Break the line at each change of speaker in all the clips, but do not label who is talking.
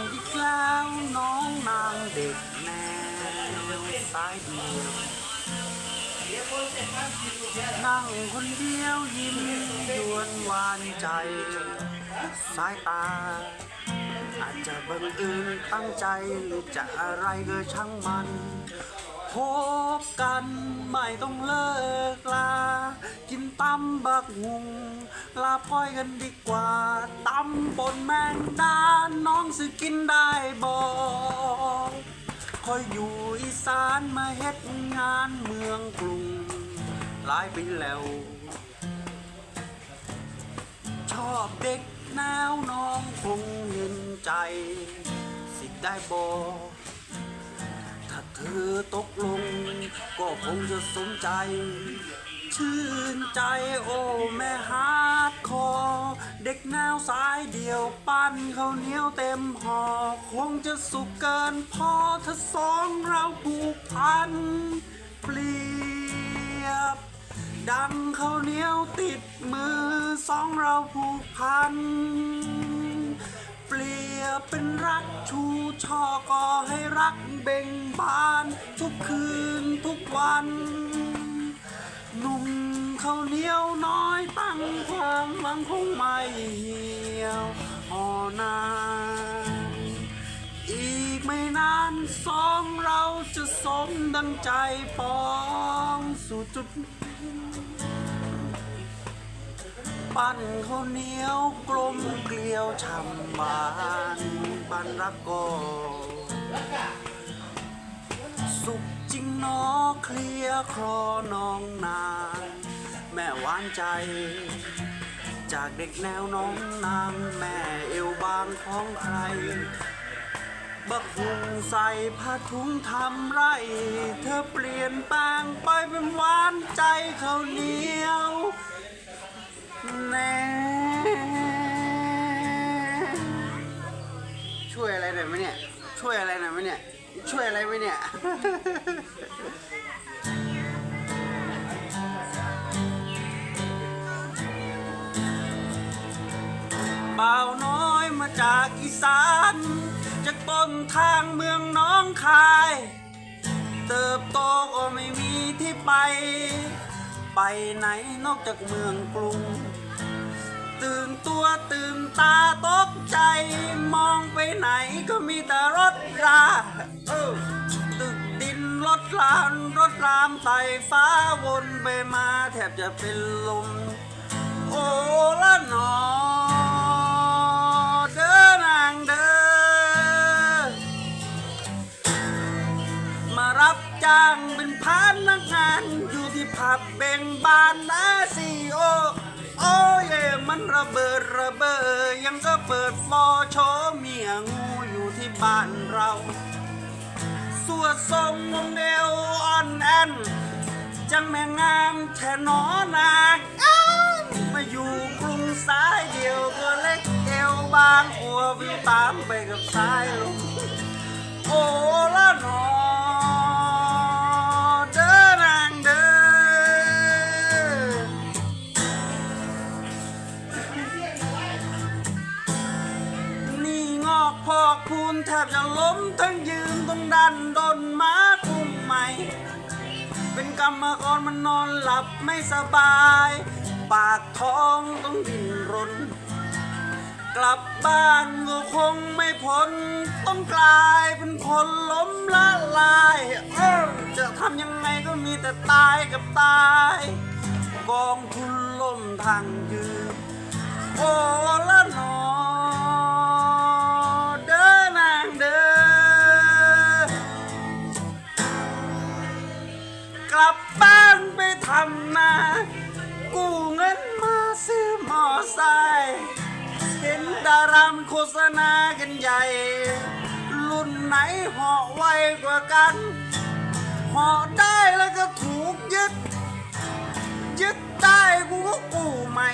น้องนั่งเด็กแนวสายเดียวนั่งคนเดียวยิ้มยวนหวานใจ สายตา อาจจะบังเอิญตั้งใจหรือจะอะไรก็ช่างมัน พบกันไม่ต้องเลิกลา กินตำบักหุงลาพ้อยกันดีกว่าตำบนแมงดาน สิกินได้บอกคอยอยู่อีสานมาเฮ็ดงานเมืองกรุงหลายปีแล้ว ชอบเด็กแนวน้องคงเห็นใจ สิได้บอกถ้าเธอตกลง ก็คงจะสนใจ ชื่นใจโอ้แม่ฮาร์ดคอร์เด็กแนวสายเดียวปั้นข้าวเหนียวเต็มห่อคงจะสุขเกินพอถ้าสองเราผูกพันเปรียบ ดังข้าวเหนียวติดมือสองเราผูกพันเปรียบเป็นรักชูช่อก็ให้รักเบ่งบาน ทุกคืนทุกวัน ข้าวเหนียวน้อยตั้งความหวังคงไม่เหี่ยวห่อนานอีกไม่นานสองเราจะสมดังใจปองสู่จุด ปั้นข้าวเหนียวกลมเกลียวช่ำบานบานรักก็สุขจริงนอเคลียร์คลอน้องนาง แม่หวานใจ จากเด็กแนวน้องนางแม่เอวบางของใคร บักหุงใส่ผ้าถุงทำไร เธอเปลี่ยนแปลงไปเป็นหวานใจข้าวเหนียวแน่ช่วยอะไรหน่อยไหมเนี่ย ช่วยอะไรหน่อยไหมเนี่ย ช่วยอะไรไหมเนี่ย จากอีสาน จากต้นทางเมืองน้องคาย เติบโตก็ไม่มีที่ไป ไปไหนนอกจากเมืองกรุง ตื่นตัวตื่นตาตกใจ มองไปไหนก็มีแต่รถราตึกดินรถลานรถรามไต่ฟ้าวนไปมาแทบจะเป็นลมโอ้ ระเบิดระเบอยังก็เปิดฟอชว์เมียงูอยู่ที่บ้านเราสวดทรงงงเอวอ่อนแอนจังแม่งามแท่นอนางอ้าวมาอยู่กรุงสายเดียวก็เล็กเอวบางอัววิวตามไปกับสายลมโอ้ละหนอ ทบจะล้มทั้งยืนต้องดันดนมาคุ้มใหม่ เป็นกรรมกรมันนอนหลับไม่สบาย ปากท้องต้องดิ้นรน กลับบ้านก็คงไม่พ้น ต้องกลายเป็นคนล้มละลายเอ้าจะทำยังไงก็มีแต่ตายกับตาย กองทุนล่มทางยืนโอ้ละนอ ทำนากู้เงินมาซื้อมอไซค์เห็นดารามโฆษณากันใหญ่ รุ่นไหนเหาะไวกว่ากันเหาะได้แล้วก็ถูกยึด ยึดได้กูก็กู้ใหม่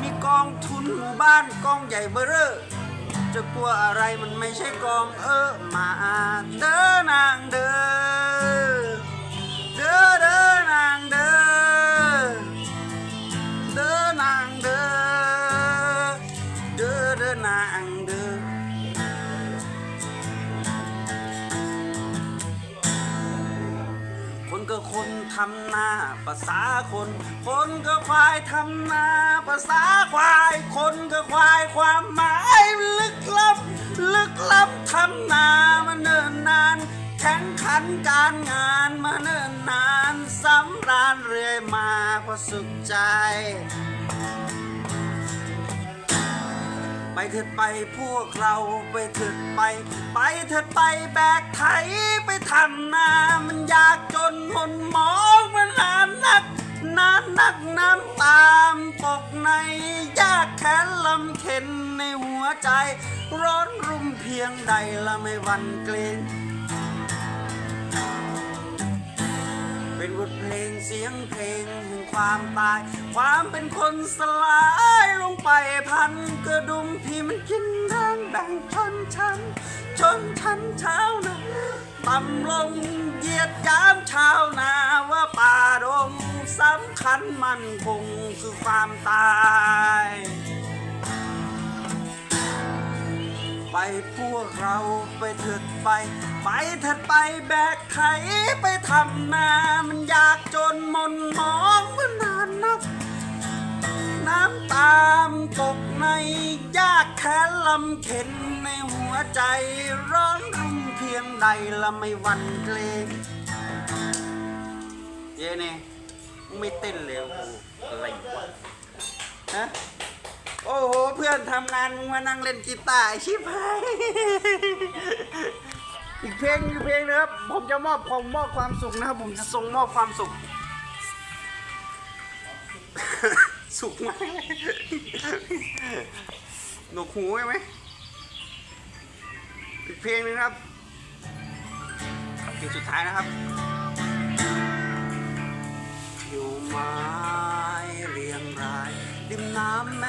มีกองทุนหมู่บ้านกองใหญ่เบ้อเร่อจะกลัวอะไรมันไม่ใช่กองเออมาเดินนางเดินำนาภาษาคน คนก็ควายทำนาภาษาควาย คนก็ควายความหมายลึกลับ ลึกลับทำนามาเนิ่นนานแข่งขันการงานมาเนิ่นนานสำราญเรื่อยมาก็สุขใจ ไปเถิดไปพวกเราไปเถิดไป ไปเถิดไปแบกไถไปทำนามันยากจนหน ค้นลำเข็นในหัวใจ ร้อนรุ่มเพียงใดละไม่หวันเกรงเป็นบทเพลงเสียงเพลงแห่งความตาย ความเป็นคนสลายลงไปพันกระดุมพี่มันกินแดงแบ่งชนชั้นชนชั้นชานาต่ำลงเหยียดยามชาวนาว่าป่าดงสำคัญมันคงคือความตาย ไปพวกเราไปเถิดไป ไปเถิดไปแบกไถไปทำนามันยากจนมนมองมานานนัก น้ำตามตกในยากแค้นลำเข็นในหัวใจร้อนรุ่มเพียงใดละไม่หวันเกรงเย้เนี่ยไม่เต้นเลยโอ้โหอะไรวะฮะ โอ้โห เพื่อนทำงานมึงมานั่งเล่นกีตาร์ชิบหายอีกเพลงอีกเพลงนะครับ ผมจะมอบความมอบความสุขนะครับ ผมจะส่งมอบความสุข สุขไหมหนวกหูไหมอีกเพลงนึงครับเพลงสุดท้ายนะครับผิวไม้เรียงรายดื่มน้ำ